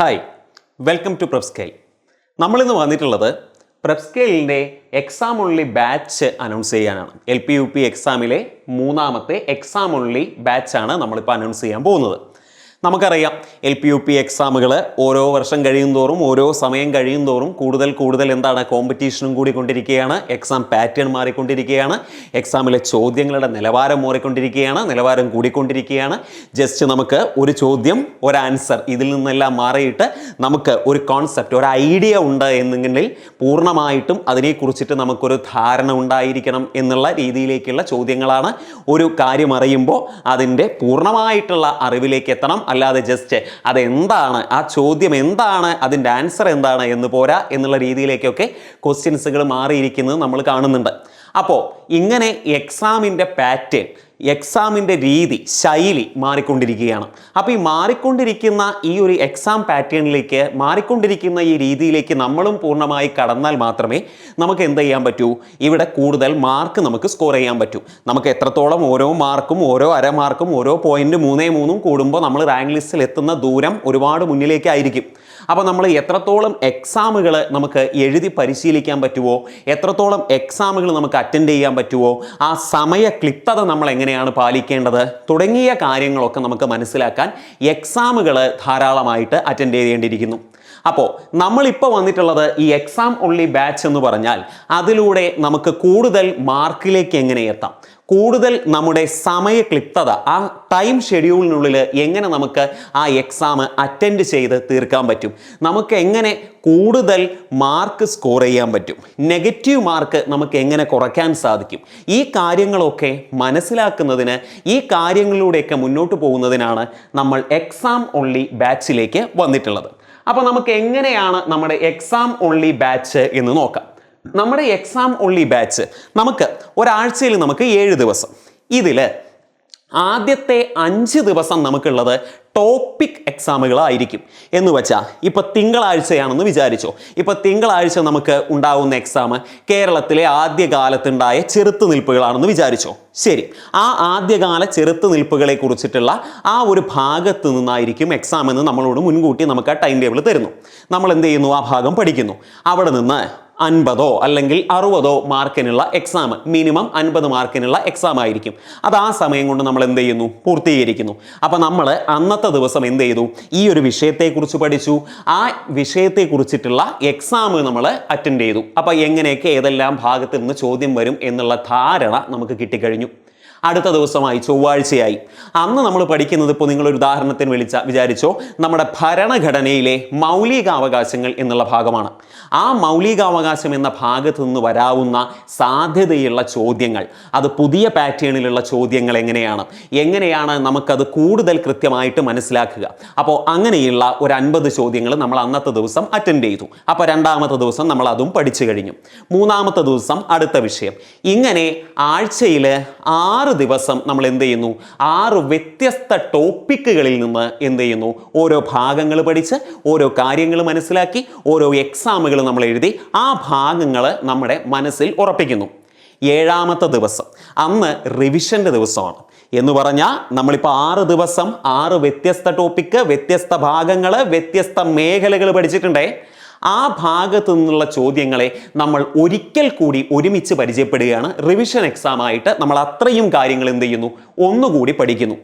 Hi welcome to പ്രപ്സ്കെയിൽ നമ്മളിന്ന് വന്നിട്ടുള്ളത് പ്രപ്സ്കെയിലിന്റെ എക്സാം ഉള്ളി ബാച്ച് അനൗൺസ് ചെയ്യാനാണ്. എൽ പി യു പി എക്സാമിലെ മൂന്നാമത്തെ എക്സാം ഉള്ളി ബാച്ചാണ് നമ്മളിപ്പോൾ അനൗൺസ് ചെയ്യാൻ പോകുന്നത്. നമുക്കറിയാം എൽ പി യു പി എക്സാമുകൾ ഓരോ വർഷം കഴിയും തോറും ഓരോ സമയം കഴിയും തോറും കൂടുതൽ കൂടുതൽ എന്താണ് കോമ്പറ്റീഷനും കൂടി കൊണ്ടിരിക്കുകയാണ്. എക്സാം പാറ്റേൺ മാറിക്കൊണ്ടിരിക്കുകയാണ്. എക്സാമിലെ ചോദ്യങ്ങളുടെ നിലവാരം മാറിക്കൊണ്ടിരിക്കുകയാണ്. നിലവാരം കൂടിക്കൊണ്ടിരിക്കുകയാണ്. ജസ്റ്റ് നമുക്ക് ഒരു ചോദ്യം ഒരു ആൻസർ ഇതിൽ നിന്നെല്ലാം മാറിയിട്ട് നമുക്ക് ഒരു കോൺസെപ്റ്റ് ഒരു ഐഡിയ ഉണ്ട് എന്നെങ്കിൽ പൂർണമായിട്ടും അതിനെക്കുറിച്ചിട്ട് നമുക്കൊരു ധാരണ ഉണ്ടായിരിക്കണം എന്നുള്ള രീതിയിലേക്കുള്ള ചോദ്യങ്ങളാണ് ഒരു കാര്യം അറിയുമ്പോൾ അതിന്റെ പൂർണമായിട്ടുള്ള അറിവിലേക്ക് എത്തണം. അല്ലാതെ ജസ്റ്റ് അതെന്താണ്? ആ ചോദ്യം എന്താണ്? അതിന്റെ ആൻസർ എന്താണ്? എന്ന് പോരാ എന്നുള്ള രീതിയിലേക്കൊക്കെ ക്വസ്റ്റ്യൻസുകൾ മാറിയിരിക്കുന്നത് നമ്മൾ കാണുന്നുണ്ട്. അപ്പോൾ ഇങ്ങനെ എക്സാമിന്റെ പാറ്റേൺ എക്സാമിന്റെ രീതി ശൈലി മാറിക്കൊണ്ടിരിക്കുകയാണ്. അപ്പോൾ ഈ മാറിക്കൊണ്ടിരിക്കുന്ന ഈ ഒരു എക്സാം പാറ്റേണിലേക്ക് മാറിക്കൊണ്ടിരിക്കുന്ന ഈ രീതിയിലേക്ക് നമ്മളും പൂർണമായി കടന്നാൽ മാത്രമേ നമുക്ക് എന്ത് ചെയ്യാൻ പറ്റൂ? ഇവിടെ കൂടുതൽ മാർക്ക് നമുക്ക് സ്കോർ ചെയ്യാൻ പറ്റൂ. നമുക്ക് എത്രത്തോളം ഓരോ മാർക്കും ഓരോ അര മാർക്കും ഓരോ പോയിന്റ് മൂന്നേ മൂന്നും കൂടുമ്പോൾ നമ്മൾ റാങ്ക് ലിസ്റ്റിൽ എത്തുന്ന ദൂരം ഒരുപാട് മുന്നിലേക്കായിരിക്കും അപ്പോൾ നമ്മൾ എത്രത്തോളം എക്സാമുകൾ നമുക്ക് എഴുതി പരിശീലിക്കാൻ പറ്റുമോ എത്രത്തോളം എക്സാമുകൾ നമുക്ക് അറ്റൻഡ് ചെയ്യാൻ പറ്റുമോ ആ സമയ ക്ലിപ്തത നമ്മൾ എങ്ങനെയാണ് പാലിക്കേണ്ടത് തുടങ്ങിയ കാര്യങ്ങളൊക്കെ നമുക്ക് മനസ്സിലാക്കാൻ എക്സാമുകൾ ധാരാളമായിട്ട് അറ്റൻഡ് ചെയ്യേണ്ടിയിരിക്കുന്നു. അപ്പോൾ നമ്മളിപ്പോൾ വന്നിട്ടുള്ളത് ഈ എക്സാം ഒൺലി ബാച്ച് എന്ന് പറഞ്ഞാൽ അതിലൂടെ നമുക്ക് കൂടുതൽ മാർക്കിലേക്ക് എങ്ങനെ എത്താം? കൂടുതൽ നമ്മുടെ സമയ ക്ലിപ്തത ആ ടൈം ഷെഡ്യൂളിനുള്ളിൽ എങ്ങനെ നമുക്ക് ആ എക്സാം അറ്റൻഡ് ചെയ്ത് തീർക്കാൻ പറ്റും? നമുക്ക് എങ്ങനെ കൂടുതൽ മാർക്ക് സ്കോർ ചെയ്യാൻ പറ്റും? നെഗറ്റീവ് മാർക്ക് നമുക്ക് എങ്ങനെ കുറയ്ക്കാൻ സാധിക്കും? ഈ കാര്യങ്ങളൊക്കെ മനസ്സിലാക്കുന്നതിന് ഈ കാര്യങ്ങളിലൂടെയൊക്കെ മുന്നോട്ട് പോകുന്നതിനാണ് നമ്മൾ എക്സാം ഒൺലി ബാച്ചിലേക്ക് വന്നിട്ടുള്ളത്. അപ്പോൾ നമുക്ക് എങ്ങനെയാണ് നമ്മുടെ എക്സാം ഓൺലി ബാച്ച് എന്ന് നോക്കാം. നമ്മുടെ എക്സാം ഓൺലി ബാച്ച് നമുക്ക് ഒരാഴ്ചയിൽ നമുക്ക് ഏഴ് ദിവസം. ഇതിൽ ആദ്യത്തെ അഞ്ച് ദിവസം നമുക്കുള്ളത് ടോപ്പിക് എക്സാമുകളായിരിക്കും എന്ന് വെച്ചാൽ ഇപ്പോൾ തിങ്കളാഴ്ചയാണെന്ന് വിചാരിച്ചോ. ഇപ്പോൾ തിങ്കളാഴ്ച നമുക്ക് ഉണ്ടാകുന്ന എക്സാം കേരളത്തിലെ ആദ്യകാലത്തുണ്ടായ ചെറുത്തുനിൽപ്പുകളാണെന്ന് വിചാരിച്ചോ. ശരി. ആ ആദ്യകാല ചെറുത്തുനിൽപ്പുകളെ കുറിച്ചിട്ടുള്ള ആ ഒരു ഭാഗത്ത് നിന്നായിരിക്കും എക്സാം എന്ന് നമ്മളോട് മുൻകൂട്ടി നമുക്ക് ആ ടൈം ടേബിൾ തരുന്നു. നമ്മൾ എന്ത് ചെയ്യുന്നു? ആ ഭാഗം പഠിക്കുന്നു. അവിടെ നിന്ന് അൻപതോ അല്ലെങ്കിൽ അറുപതോ മാർക്കിനുള്ള എക്സാം മിനിമം അൻപത് മാർക്കിനുള്ള എക്സാം ആയിരിക്കും. അത് ആ സമയം കൊണ്ട് നമ്മൾ എന്ത് ചെയ്യുന്നു? പൂർത്തീകരിക്കുന്നു. അപ്പോൾ നമ്മൾ അന്നത്തെ ദിവസം എന്ത് ചെയ്തു? ഈ ഒരു വിഷയത്തെക്കുറിച്ച് പഠിച്ചു. ആ വിഷയത്തെക്കുറിച്ചിട്ടുള്ള എക്സാം നമ്മൾ അറ്റൻഡ് ചെയ്തു. അപ്പോൾ എങ്ങനെയൊക്കെ ഏതെല്ലാം ഭാഗത്ത് നിന്ന് ചോദ്യം വരും എന്നുള്ള ധാരണ നമുക്ക് കിട്ടിക്കഴിഞ്ഞു. അടുത്ത ദിവസമായി ചൊവ്വാഴ്ചയായി. അന്ന് നമ്മൾ പഠിക്കുന്നത് ഇപ്പോൾ നിങ്ങളൊരു ഉദാഹരണത്തിന് വിളിച്ച വിചാരിച്ചോ നമ്മുടെ ഭരണഘടനയിലെ മൗലികാവകാശങ്ങൾ എന്നുള്ള ഭാഗമാണ്. ആ മൗലികാവകാശം എന്ന ഭാഗത്ത് നിന്ന് വരാവുന്ന സാധ്യതയുള്ള ചോദ്യങ്ങൾ അത് പുതിയ പാറ്റേണിലുള്ള ചോദ്യങ്ങൾ എങ്ങനെയാണ്? എങ്ങനെയാണ് നമുക്കത് കൂടുതൽ കൃത്യമായിട്ട് മനസ്സിലാക്കുക? അപ്പോൾ അങ്ങനെയുള്ള ഒരു അൻപത് ചോദ്യങ്ങൾ നമ്മൾ അന്നത്തെ ദിവസം അറ്റൻഡ് ചെയ്തു. അപ്പോൾ രണ്ടാമത്തെ ദിവസം നമ്മൾ അതും പഠിച്ചു കഴിഞ്ഞു. മൂന്നാമത്തെ ദിവസം അടുത്ത വിഷയം. ഇങ്ങനെ ആഴ്ചയിൽ ആറ് ദിവസം നമ്മൾ എന്ത് ചെയ്യുന്നു? ആറ് വ്യത്യസ്ത ടോപ്പിക്കുകളിൽ നിന്ന് എന്ത് ചെയ്യുന്നു? ഓരോ ഭാഗങ്ങൾ പഠിച്ച് ഓരോ കാര്യങ്ങൾ മനസ്സിലാക്കി ഓരോ എക്സാമുകൾ നമ്മൾ എഴുതി ആ ഭാഗങ്ങൾ നമ്മുടെ മനസ്സിൽ ഉറപ്പിക്കുന്നു. ഏഴാമത്തെ ദിവസം. അന്ന് റിവിഷന്റെ ദിവസമാണ്. എന്ന് പറഞ്ഞാൽ നമ്മളിപ്പോൾ ആറ് ദിവസം ആറ് വ്യത്യസ്ത ടോപ്പിക്ക് വ്യത്യസ്ത ഭാഗങ്ങൾ വ്യത്യസ്ത മേഖലകൾ പഠിച്ചിട്ടുണ്ടേ. ആ ഭാഗത്തു നിന്നുള്ള ചോദ്യങ്ങളെ നമ്മൾ ഒരിക്കൽ കൂടി ഒരുമിച്ച് പരിചയപ്പെടുകയാണ്. റിവിഷൻ എക്സാം ആയിട്ട് നമ്മൾ അത്രയും കാര്യങ്ങൾ എന്ത് ചെയ്യുന്നു? ഒന്നുകൂടി പഠിക്കുന്നു.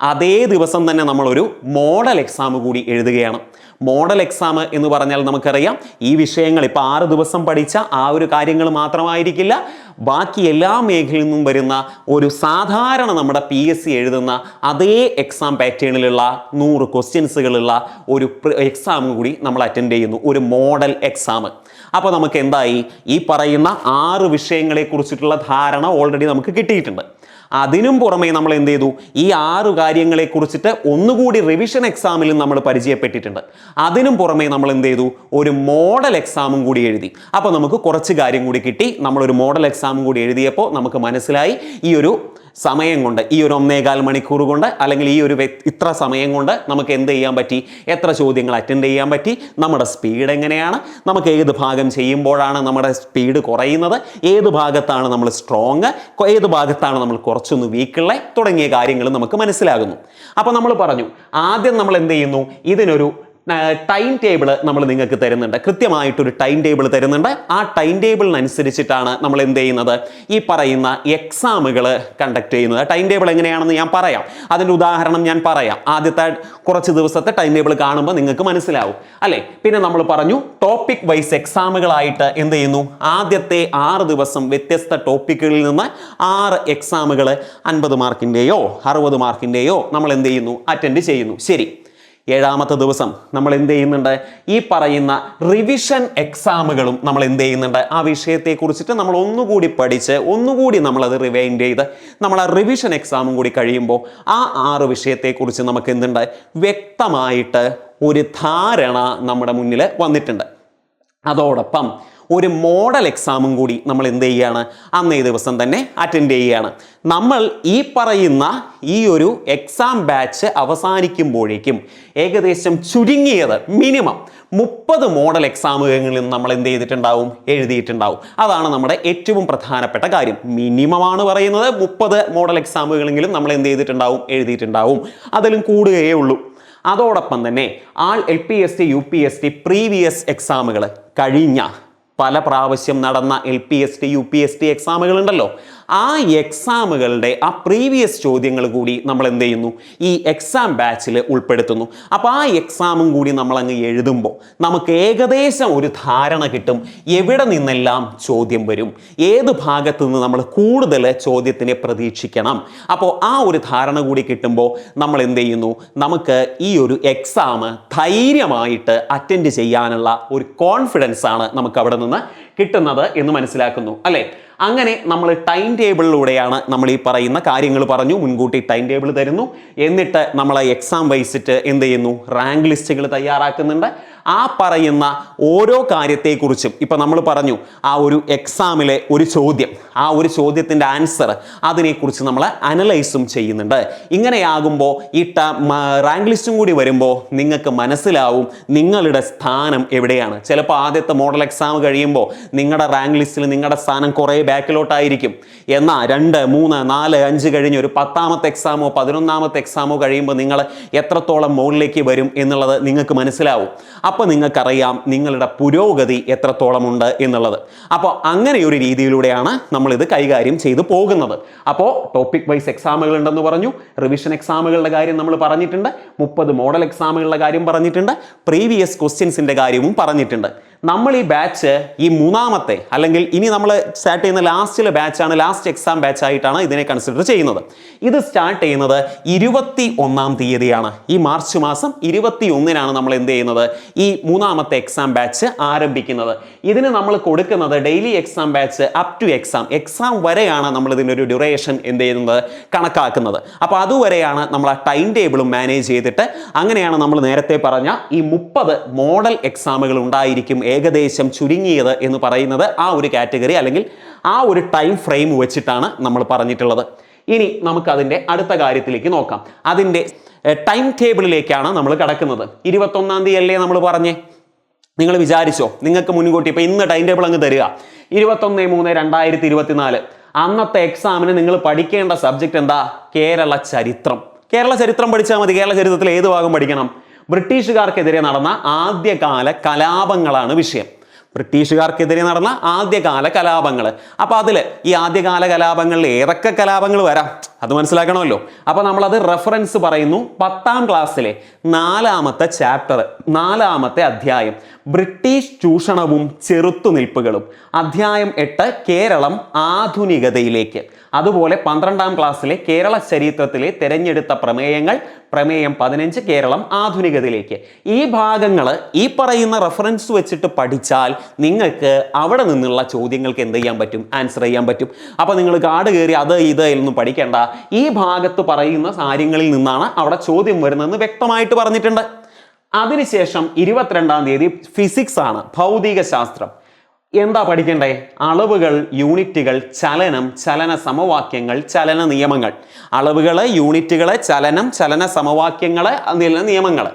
അതേ ദിവസം തന്നെ നമ്മളൊരു മോഡൽ എക്സാം കൂടി എഴുതുകയാണ്. മോഡൽ എക്സാം എന്ന് പറഞ്ഞാൽ നമുക്കറിയാം. ഈ വിഷയങ്ങൾ ഇപ്പോൾ ആറ് ദിവസം പഠിച്ച ആ ഒരു കാര്യങ്ങൾ മാത്രമായിരിക്കില്ല. ബാക്കി എല്ലാ മേഖലയിൽ നിന്നും വരുന്ന ഒരു സാധാരണ നമ്മുടെ പി എസ് സി എഴുതുന്ന അതേ എക്സാം പാറ്റേണിലുള്ള നൂറ് ക്വസ്റ്റ്യൻസുകളുള്ള ഒരു എക്സാം കൂടി നമ്മൾ അറ്റൻഡ് ചെയ്യുന്നു. ഒരു മോഡൽ എക്സാം അപ്പോൾ നമുക്ക് എന്തായി? ഈ പറയുന്ന ആറ് വിഷയങ്ങളെ കുറിച്ചിട്ടുള്ള ധാരണ ഓൾറെഡി നമുക്ക് കിട്ടിയിട്ടുണ്ട്. അതിനും പുറമേ നമ്മൾ എന്ത് ചെയ്തു? ഈ ആറ് കാര്യങ്ങളെ കുറിച്ചിട്ട് ഒന്നുകൂടി റിവിഷൻ എക്സാമിലും നമ്മൾ പരിചയപ്പെട്ടിട്ടുണ്ട്. അതിനും പുറമേ നമ്മൾ എന്ത് ചെയ്തു? ഒരു മോഡൽ എക്സാമും കൂടി എഴുതി. അപ്പോൾ നമുക്ക് കുറച്ച് കാര്യം കൂടി കിട്ടി. നമ്മളൊരു മോഡൽ എക്സാമും കൂടി എഴുതിയപ്പോൾ നമുക്ക് മനസ്സിലായി. ഈ ഒരു സമയം കൊണ്ട് ഈ ഒരു ഒന്നേകാൽ മണിക്കൂർ കൊണ്ട് അല്ലെങ്കിൽ ഈ ഒരു ഇത്ര സമയം കൊണ്ട് നമുക്ക് എന്ത് ചെയ്യാൻ പറ്റി? എത്ര ചോദ്യങ്ങൾ അറ്റൻഡ് ചെയ്യാൻ പറ്റി? നമ്മുടെ സ്പീഡ് എങ്ങനെയാണ്? നമുക്ക് ഏത് ഭാഗം ചെയ്യുമ്പോഴാണ് നമ്മുടെ സ്പീഡ് കുറയുന്നത്? ഏത് ഭാഗത്താണ് നമ്മൾ സ്ട്രോങ് ഏത് ഭാഗത്താണ് നമ്മൾ കുറച്ചൊന്ന് വീക്കുള്ള തുടങ്ങിയ കാര്യങ്ങൾ നമുക്ക് മനസ്സിലാകുന്നു. അപ്പോൾ നമ്മൾ പറഞ്ഞു ആദ്യം നമ്മൾ എന്ത് ചെയ്യുന്നു? ഇതിനൊരു ടൈം ടേബിൾ നമ്മൾ നിങ്ങൾക്ക് തരുന്നുണ്ട്. കൃത്യമായിട്ടൊരു ടൈം ടേബിൾ തരുന്നുണ്ട്. ആ ടൈം ടേബിളിനനുസരിച്ചിട്ടാണ് നമ്മൾ എന്ത് ചെയ്യുന്നത്? ഈ പറയുന്ന എക്സാമുകൾ കണ്ടക്ട് ചെയ്യുന്നത്. ടൈം ടേബിൾ എങ്ങനെയാണെന്ന് ഞാൻ പറയാം. അതിന്റെ ഉദാഹരണം ഞാൻ പറയാം. ആദ്യത്തെ കുറച്ച് ദിവസത്തെ ടൈം ടേബിൾ കാണുമ്പോൾ നിങ്ങൾക്ക് മനസ്സിലാവും. അല്ലേ? പിന്നെ നമ്മൾ പറഞ്ഞു ടോപ്പിക് വൈസ് എക്സാമുകളായിട്ട് എന്ത് ചെയ്യുന്നു? ആദ്യത്തെ ആറ് ദിവസം വ്യത്യസ്ത ടോപ്പിക്കുകളിൽ നിന്ന് ആറ് എക്സാമുകൾ അൻപത് മാർക്കിന്റെയോ അറുപത് മാർക്കിന്റെയോ നമ്മൾ എന്ത് ചെയ്യുന്നു? അറ്റൻഡ് ചെയ്യുന്നു. ശരി. ഏഴാമത്തെ ദിവസം നമ്മൾ എന്ത് ചെയ്യുന്നുണ്ട്? ഈ പറയുന്ന റിവിഷൻ എക്സാമുകളും നമ്മൾ എന്ത് ചെയ്യുന്നുണ്ട്? ആ വിഷയത്തെ കുറിച്ചിട്ട് നമ്മൾ ഒന്നുകൂടി പഠിച്ച് ഒന്നുകൂടി നമ്മളത് റിവൈൻഡ് ചെയ്ത് നമ്മൾ ആ റിവിഷൻ എക്സാമും കൂടി കഴിയുമ്പോൾ ആ ആറ് വിഷയത്തെക്കുറിച്ച് നമുക്ക് എന്തുണ്ട്? വ്യക്തമായിട്ട് ഒരു ധാരണ നമ്മുടെ മുന്നിൽ വന്നിട്ടുണ്ട്. അതോടൊപ്പം ഒരു മോഡൽ എക്സാമും കൂടി നമ്മൾ എന്ത് ചെയ്യുകയാണ് അന്നേ ദിവസം തന്നെ അറ്റൻഡ് ചെയ്യുകയാണ് നമ്മൾ ഈ പറയുന്ന ഈ ഒരു എക്സാം ബാച്ച് അവസാനിക്കുമ്പോഴേക്കും ഏകദേശം ചുരുങ്ങിയത് മിനിമം മുപ്പത് മോഡൽ എക്സാമുകളിൽ നമ്മൾ എന്ത് ചെയ്തിട്ടുണ്ടാവും? എഴുതിയിട്ടുണ്ടാവും. അതാണ് നമ്മുടെ ഏറ്റവും പ്രധാനപ്പെട്ട കാര്യം. മിനിമമാണ് പറയുന്നത്. മുപ്പത് മോഡൽ എക്സാമുകളെങ്കിലും നമ്മൾ എന്ത് ചെയ്തിട്ടുണ്ടാവും? എഴുതിയിട്ടുണ്ടാവും. അതിലും കൂടുകയേ ഉള്ളൂ. അതോടൊപ്പം തന്നെ all L P S T U P S T previous എക്സാമുകൾ കഴിഞ്ഞ പല പ്രാവശ്യം നടന്ന L P S T U P S T എക്സാമുകൾ ഉണ്ടല്ലോ ആ എക്സാമുകളുടെ ആ പ്രീവിയസ് ചോദ്യങ്ങൾ കൂടി നമ്മൾ എന്ത് ചെയ്യുന്നു? ഈ എക്സാം ബാച്ചിൽ ഉൾപ്പെടുത്തുന്നു. അപ്പോൾ ആ എക്സാമും കൂടി നമ്മൾ അങ്ങ് എഴുതുമ്പോൾ നമുക്ക് ഏകദേശം ഒരു ധാരണ കിട്ടും. എവിടെ നിന്നെല്ലാം ചോദ്യം വരും? ഏത് ഭാഗത്തു നിന്ന് നമ്മൾ കൂടുതൽ ചോദ്യത്തിനെ പ്രതീക്ഷിക്കണം? അപ്പോൾ ആ ഒരു ധാരണ കൂടി കിട്ടുമ്പോൾ നമ്മൾ എന്ത് ചെയ്യുന്നു? നമുക്ക് ഈ ഒരു എക്സാം ധൈര്യമായിട്ട് അറ്റൻഡ് ചെയ്യാനുള്ള ഒരു കോൺഫിഡൻസ് ആണ് നമുക്ക് അവിടെ നിന്ന് കിട്ടുന്നത് എന്ന് മനസ്സിലാക്കുന്നു. അല്ലേ? അങ്ങനെ നമ്മൾ ടൈം ടേബിളിലൂടെയാണ് നമ്മൾ ഈ പറയുന്ന കാര്യങ്ങൾ പറഞ്ഞു മുൻകൂട്ടി ടൈം ടേബിൾ തരുന്നു. എന്നിട്ട് നമ്മൾ എക്സാം വൈസിട്ട് എന്ത് ചെയ്യുന്നു? റാങ്ക് ലിസ്റ്റുകൾ തയ്യാറാക്കുന്നുണ്ട്. ആ പറയുന്ന ഓരോ കാര്യത്തെക്കുറിച്ചും ഇപ്പം നമ്മൾ പറഞ്ഞു ആ ഒരു എക്സാമിലെ ഒരു ചോദ്യം ആ ഒരു ചോദ്യത്തിന്റെ ആൻസർ അതിനെക്കുറിച്ച് നമ്മൾ അനലൈസും ചെയ്യുന്നുണ്ട്. ഇങ്ങനെയാകുമ്പോൾ ഈ റാങ്ക് ലിസ്റ്റും കൂടി വരുമ്പോൾ നിങ്ങൾക്ക് മനസ്സിലാവും നിങ്ങളുടെ സ്ഥാനം എവിടെയാണ്. ചിലപ്പോൾ ആദ്യത്തെ മോഡൽ എക്സാം കഴിയുമ്പോൾ നിങ്ങളുടെ റാങ്ക് ലിസ്റ്റിൽ നിങ്ങളുടെ സ്ഥാനം കുറേ ബാക്കിലോട്ടായിരിക്കും. എന്നാൽ രണ്ട് മൂന്ന് നാല് അഞ്ച് കഴിഞ്ഞ് ഒരു പത്താമത്തെ എക്സാമോ പതിനൊന്നാമത്തെ എക്സാമോ കഴിയുമ്പോൾ നിങ്ങൾ എത്രത്തോളം മുകളിലേക്ക് വരും എന്നുള്ളത് നിങ്ങൾക്ക് മനസ്സിലാവും. അപ്പോൾ നിങ്ങൾക്കറിയാം നിങ്ങളുടെ പുരോഗതി എത്രത്തോളമുണ്ട് എന്നുള്ളത്. അപ്പോൾ അങ്ങനെ ഒരു രീതിയിലൂടെയാണ് നമ്മളിത് കൈകാര്യം ചെയ്തു പോകുന്നത്. അപ്പോൾ ടോപ്പിക് വൈസ് എക്സാമുകൾ ഉണ്ടെന്ന് പറഞ്ഞു. റിവിഷൻ എക്സാമുകളുടെ കാര്യം നമ്മൾ പറഞ്ഞിട്ടുണ്ട്. മുപ്പത് മോഡൽ എക്സാമുകളുടെ കാര്യം പറഞ്ഞിട്ടുണ്ട്. പ്രീവിയസ് ക്വസ്റ്റ്യൻസിന്റെ കാര്യവും പറഞ്ഞിട്ടുണ്ട്. നമ്മൾ ഈ ബാച്ച് ഈ മൂന്നാമത്തെ അല്ലെങ്കിൽ ഇനി നമ്മൾ സ്റ്റാർട്ട് ചെയ്യുന്ന ലാസ്റ്റിലെ ബാച്ചാണ് ലാസ്റ്റ് എക്സാം ബാച്ച് ആയിട്ടാണ് ഇതിനെ കൺസിഡർ ചെയ്യുന്നത്. ഇത് സ്റ്റാർട്ട് ചെയ്യുന്നത് ഇരുപത്തി ഒന്നാം തീയതിയാണ്. ഈ മാർച്ച് മാസം ഇരുപത്തി ഒന്നിനാണ് നമ്മൾ എന്ത് ചെയ്യുന്നത്? ഈ മൂന്നാമത്തെ എക്സാം ബാച്ച് ആരംഭിക്കുന്നത്. ഇതിന് നമ്മൾ കൊടുക്കുന്നത് daily exam batch up to exam exam വരെയാണ് നമ്മൾ ഇതിന്റെ ഒരു ഡ്യൂറേഷൻ എന്ത് ചെയ്യുന്നത്? കണക്കാക്കുന്നത്. അപ്പോൾ അതുവരെയാണ് നമ്മൾ ആ ടൈം ടേബിളും മാനേജ് ചെയ്തിട്ട് അങ്ങനെയാണ് നമ്മൾ നേരത്തെ പറഞ്ഞ ഈ മുപ്പത് മോഡൽ എക്സാമുകൾ ഉണ്ടായിരിക്കും ഏകദേശം ചുരുങ്ങിയത് എന്ന് പറയുന്നത് ആ ഒരു കാറ്റഗറി അല്ലെങ്കിൽ ആ ഒരു ടൈം ഫ്രെയിം വെച്ചിട്ടാണ് നമ്മൾ പറഞ്ഞിട്ടുള്ളത്. ഇനി നമുക്കതിന്റെ അടുത്ത കാര്യത്തിലേക്ക് നോക്കാം. അതിന്റെ ടൈം ടേബിളിലേക്കാണ് നമ്മൾ കടക്കുന്നത്. ഇരുപത്തൊന്നാം തീയതി അല്ലേ നമ്മൾ പറഞ്ഞേ? നിങ്ങൾ വിചാരിച്ചോ നിങ്ങൾക്ക് മുൻകൂട്ടി ഇപ്പം ഇന്ന് ടൈം ടേബിൾ അങ്ങ് തരിക. ഇരുപത്തൊന്ന് മൂന്ന് രണ്ടായിരത്തി ഇരുപത്തിനാല് അന്നത്തെ എക്സാമിന് നിങ്ങൾ പഠിക്കേണ്ട സബ്ജക്റ്റ് എന്താ? കേരള ചരിത്രം. കേരള ചരിത്രം പഠിച്ചാൽ മതി. കേരള ചരിത്രത്തിൽ ഏത് ഭാഗം പഠിക്കണം? ബ്രിട്ടീഷുകാർക്കെതിരെ നടന്ന ആദ്യകാല കലാപങ്ങളാണ് വിഷയം. ബ്രിട്ടീഷുകാർക്കെതിരെ നടന്ന ആദ്യകാല കലാപങ്ങൾ അപ്പോൾ അതിൽ ഈ ആദ്യകാല കലാപങ്ങളിൽ ഏതൊക്കെ കലാപങ്ങൾ വരാം? അത് മനസ്സിലാക്കണമല്ലോ. അപ്പോൾ നമ്മളത് റെഫറൻസ് പറയുന്നു പത്താം ക്ലാസ്സിലെ നാലാമത്തെ ചാപ്റ്റർ നാലാമത്തെ അധ്യായം. ബ്രിട്ടീഷ് ചൂഷണവും ചെറുത്തുനിൽപ്പുകളും. അധ്യായം എട്ട് കേരളം ആധുനികതയിലേക്ക്. അതുപോലെ പന്ത്രണ്ടാം ക്ലാസ്സിലെ കേരള ചരിത്രത്തിലെ തിരഞ്ഞെടുത്ത പ്രമേയങ്ങൾ പ്രമേയം പതിനഞ്ച് കേരളം ആധുനികതയിലേക്ക്. ഈ ഭാഗങ്ങൾ ഈ പറയുന്ന റെഫറൻസ് വെച്ചിട്ട് പഠിച്ചാൽ നിങ്ങൾക്ക് അവിടെ നിന്നുള്ള ചോദ്യങ്ങൾക്ക് എന്ത് ചെയ്യാൻ പറ്റും? ആൻസർ ചെയ്യാൻ പറ്റും. അപ്പോൾ നിങ്ങൾ കാട് കയറി അത് ഇത് എന്നൊന്നും പഠിക്കേണ്ട. ഈ ഭാഗത്ത് പറയുന്ന കാര്യങ്ങളിൽ നിന്നാണ് അവിടെ ചോദ്യം വരുന്നതെന്ന് വ്യക്തമായിട്ട് പറഞ്ഞിട്ടുണ്ട്. അതിനുശേഷം ഇരുപത്തിരണ്ടാം തീയതി ഫിസിക്സ് ആണ് ഭൗതിക ശാസ്ത്രം എന്താ പഠിക്കണ്ടേ? അളവുകൾ യൂണിറ്റുകൾ ചലനം ചലന സമവാക്യങ്ങൾ ചലന നിയമങ്ങൾ. അളവുകൾ യൂണിറ്റുകൾ ചലനം ചലന സമവാക്യങ്ങൾ നിയമങ്ങൾ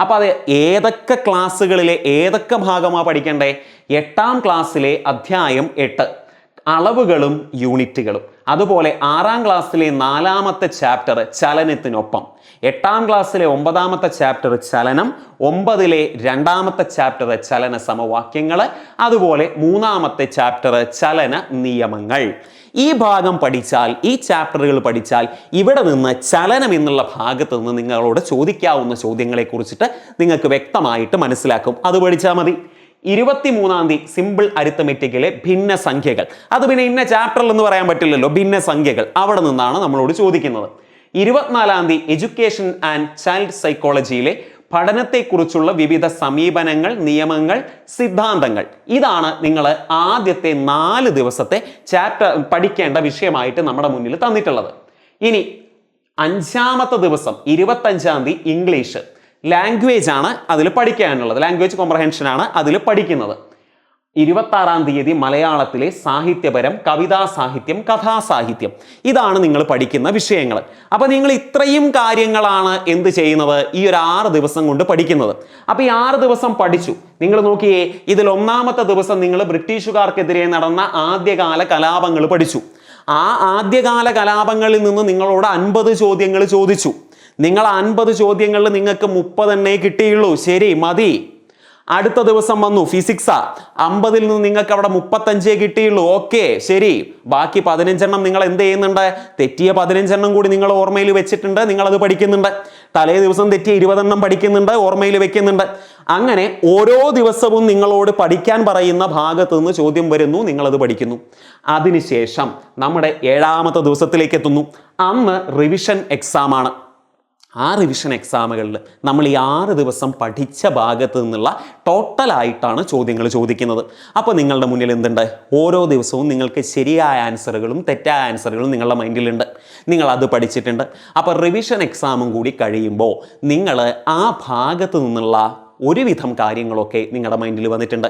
അപ്പോൾ അത് ഏതൊക്കെ ക്ലാസ്സുകളിലെ ഏതൊക്കെ ഭാഗമാണ് പഠിക്കണ്ടേ? എട്ടാം ക്ലാസ്സിലെ അധ്യായം എട്ട്. അളവുകളും യൂണിറ്റുകളും. അതുപോലെ ആറാം ക്ലാസ്സിലെ നാലാമത്തെ ചാപ്റ്റർ ചലനത്തിനൊപ്പം. എട്ടാം ക്ലാസ്സിലെ ഒമ്പതാമത്തെ ചാപ്റ്റർ ചലനം ഒമ്പതിലെ രണ്ടാമത്തെ ചാപ്റ്റർ ചലന സമവാക്യങ്ങൾ അതുപോലെ മൂന്നാമത്തെ ചാപ്റ്റർ ചലന നിയമങ്ങൾ. ഈ ഭാഗം പഠിച്ചാൽ ഈ ചാപ്റ്ററുകൾ പഠിച്ചാൽ ഇവിടെ നിന്ന് ചലനം എന്നുള്ള ഭാഗത്ത് നിന്ന് നിങ്ങളോട് ചോദിക്കാവുന്ന ചോദ്യങ്ങളെ കുറിച്ചിട്ട് നിങ്ങൾക്ക് വ്യക്തമായിട്ട് മനസ്സിലാക്കും. അത് പഠിച്ചാൽ മതി. ഇരുപത്തിമൂന്നാം തീയതി സിമ്പിൾ അരിത്തമെറ്റിക്കിലെ ഭിന്ന സംഖ്യകൾ അത് പിന്നെ ഇന്ന ചാപ്റ്ററിൽ എന്ന് പറയാൻ പറ്റില്ലല്ലോ ഭിന്ന സംഖ്യകൾ അവിടെ നിന്നാണ് നമ്മളോട് ചോദിക്കുന്നത്. ഇരുപത്തിനാലാം തീയതി എഡ്യൂക്കേഷൻ ആൻഡ് ചൈൽഡ് സൈക്കോളജിയിലെ പഠനത്തെക്കുറിച്ചുള്ള വിവിധ സമീപനങ്ങൾ നിയമങ്ങൾ സിദ്ധാന്തങ്ങൾ. ഇതാണ് നിങ്ങൾ ആദ്യത്തെ നാല് ദിവസത്തെ ചാപ്റ്റർ പഠിക്കേണ്ട വിഷയമായിട്ട് നമ്മുടെ മുന്നിൽ തന്നിട്ടുള്ളത്. ഇനി അഞ്ചാമത്തെ ദിവസം ഇരുപത്തഞ്ചാം തീയതി ഇംഗ്ലീഷ്. ലാംഗ്വേജ് ആണ് അതിൽ പഠിക്കാനുള്ളത്. ലാംഗ്വേജ് കോംപ്രഹെൻഷൻ ആണ് അതിൽ പഠിക്കുന്നത്. ഇരുപത്താറാം തീയതി മലയാളത്തിലെ സാഹിത്യപരം കവിതാ സാഹിത്യം കഥാസാഹിത്യം ഇതാണ് നിങ്ങൾ പഠിക്കുന്ന വിഷയങ്ങൾ. അപ്പോൾ നിങ്ങൾ ഇത്രയും കാര്യങ്ങളാണ് എന്ത് ചെയ്യുന്നത്? ഈ ഒരു ആറ് ദിവസം കൊണ്ട് പഠിക്കുന്നത്. അപ്പോൾ ഈ ആറ് ദിവസം പഠിച്ചു. നിങ്ങൾ നോക്കിയേ ഇതിൽ ഒന്നാമത്തെ ദിവസം നിങ്ങൾ ബ്രിട്ടീഷുകാർക്കെതിരെ നടന്ന ആദ്യകാല കലാപങ്ങൾ പഠിച്ചു. ആ ആദ്യകാല കലാപങ്ങളിൽ നിന്ന് നിങ്ങളോട് അൻപത് ചോദ്യങ്ങൾ ചോദിച്ചു. നിങ്ങൾ അൻപത് ചോദ്യങ്ങളിൽ നിങ്ങൾക്ക് മുപ്പതെണ്ണേ കിട്ടിയുള്ളൂ. ശരി മതി. അടുത്ത ദിവസം വന്നു ഫിസിക്സാ അമ്പതിൽ നിന്ന് നിങ്ങൾക്ക് അവിടെ മുപ്പത്തഞ്ചേ കിട്ടിയുള്ളൂ. ഓക്കെ ശരി. ബാക്കി പതിനഞ്ചെണ്ണം നിങ്ങൾ എന്ത് ചെയ്യുന്നുണ്ട്? തെറ്റിയ പതിനഞ്ചെണ്ണം കൂടി നിങ്ങൾ ഓർമ്മയിൽ വെച്ചിട്ടുണ്ട് നിങ്ങൾ അത് പഠിക്കുന്നുണ്ട്. തലേ ദിവസം തെറ്റിയ ഇരുപതെണ്ണം പഠിക്കുന്നുണ്ട് ഓർമ്മയിൽ വെക്കുന്നുണ്ട്. അങ്ങനെ ഓരോ ദിവസവും നിങ്ങളോട് പഠിക്കാൻ പറയുന്ന ഭാഗത്തു നിന്ന് ചോദ്യം വരുന്നു നിങ്ങളത് പഠിക്കുന്നു. അതിനുശേഷം നമ്മുടെ ഏഴാമത്തെ ദിവസത്തിലേക്ക് എത്തുന്നു. അന്ന് റിവിഷൻ എക്സാം ആണ്. ആ റിവിഷൻ എക്സാമുകളിൽ നമ്മൾ ഈ ആറ് ദിവസം പഠിച്ച ഭാഗത്ത് നിന്നുള്ള ടോട്ടലായിട്ടാണ് ചോദ്യങ്ങൾ ചോദിക്കുന്നത്. അപ്പോൾ നിങ്ങളുടെ മുന്നിൽ എന്തുണ്ട്? ഓരോ ദിവസവും നിങ്ങൾക്ക് ശരിയായ ആൻസറുകളും തെറ്റായ ആൻസറുകളും നിങ്ങളുടെ മൈൻഡിലുണ്ട്. നിങ്ങൾ അത് പഠിച്ചിട്ടുണ്ട്. അപ്പോൾ റിവിഷൻ എക്സാമും കൂടി കഴിയുമ്പോൾ നിങ്ങൾ ആ ഭാഗത്ത് നിന്നുള്ള ഒരുവിധം കാര്യങ്ങളൊക്കെ നിങ്ങളുടെ മൈൻഡിൽ വന്നിട്ടുണ്ട്.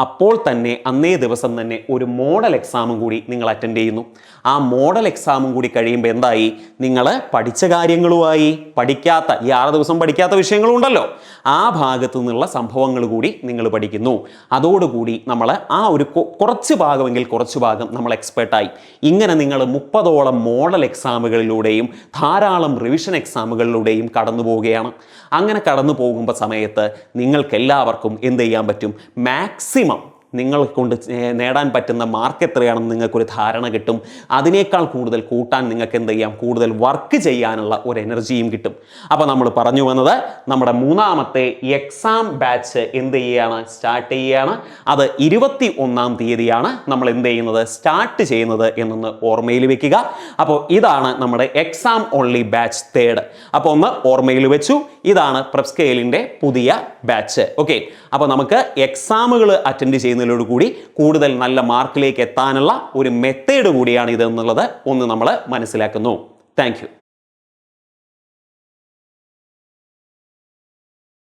അപ്പോൾ തന്നെ അന്നേ ദിവസം തന്നെ ഒരു മോഡൽ എക്സാമും കൂടി നിങ്ങൾ അറ്റൻഡ് ചെയ്യുന്നു. ആ മോഡൽ എക്സാമും കൂടി കഴിയുമ്പോൾ എന്തായി? നിങ്ങൾ പഠിച്ച കാര്യങ്ങളുമായി പഠിക്കാത്ത ഈ ആറ് ദിവസം പഠിക്കാത്ത വിഷയങ്ങളും ഉണ്ടല്ലോ. ആ ഭാഗത്തു നിന്നുള്ള സംഭവങ്ങൾ കൂടി നിങ്ങൾ പഠിക്കുന്നു. അതോടുകൂടി നമ്മൾ ആ ഒരു കുറച്ച് ഭാഗമെങ്കിൽ കുറച്ച് ഭാഗം നമ്മൾ എക്സ്പേർട്ടായി ഇങ്ങനെ നിങ്ങൾ മുപ്പതോളം മോഡൽ എക്സാമുകളിലൂടെയും ധാരാളം റിവിഷൻ എക്സാമുകളിലൂടെയും കടന്നു പോവുകയാണ്. അങ്ങനെ കടന്നു പോകുമ്പോൾ സമയത്ത് നിങ്ങൾക്ക് എല്ലാവർക്കും എന്ത് ചെയ്യാൻ പറ്റും? മാക്സിമം 猛，നിങ്ങളെ കൊണ്ട് നേടാൻ പറ്റുന്ന മാർക്ക് എത്രയാണെന്ന് നിങ്ങൾക്കൊരു ധാരണ കിട്ടും. അതിനേക്കാൾ കൂടുതൽ കൂട്ടാൻ നിങ്ങൾക്ക് എന്ത് ചെയ്യാം? കൂടുതൽ വർക്ക് ചെയ്യാനുള്ള ഒരു എനർജിയും കിട്ടും. അപ്പോൾ നമ്മൾ പറഞ്ഞു വന്നത് നമ്മുടെ മൂന്നാമത്തെ എക്സാം ബാച്ച് എന്ത് ചെയ്യുകയാണ് സ്റ്റാർട്ട് ചെയ്യുകയാണ് അത് ഇരുപത്തി ഒന്നാം തീയതിയാണ് നമ്മൾ എന്ത് ചെയ്യുന്നത്? സ്റ്റാർട്ട് ചെയ്യുന്നത് എന്നൊന്ന് ഓർമ്മയിൽ വെക്കുക. അപ്പോൾ ഇതാണ് നമ്മുടെ എക്സാം ഓൺലി ബാച്ച് തേർഡ് അപ്പോൾ ഒന്ന് ഓർമ്മയിൽ വെച്ചു. ഇതാണ് പ്രപ് സ്കെയിലിന്റെ പുതിയ ബാച്ച് ഓക്കെ അപ്പോൾ നമുക്ക് എക്സാമുകൾ അറ്റൻഡ് ചെയ്യുന്നതിനോടുകൂടി കൂടുതൽ നല്ല മാർക്കിലേക്ക് എത്താനുള്ള ഒരു മെത്തേഡ് കൂടിയാണ് ഇത് എന്നുള്ളത് ഒന്ന് നമ്മൾ മനസ്സിലാക്കുന്നു. താങ്ക്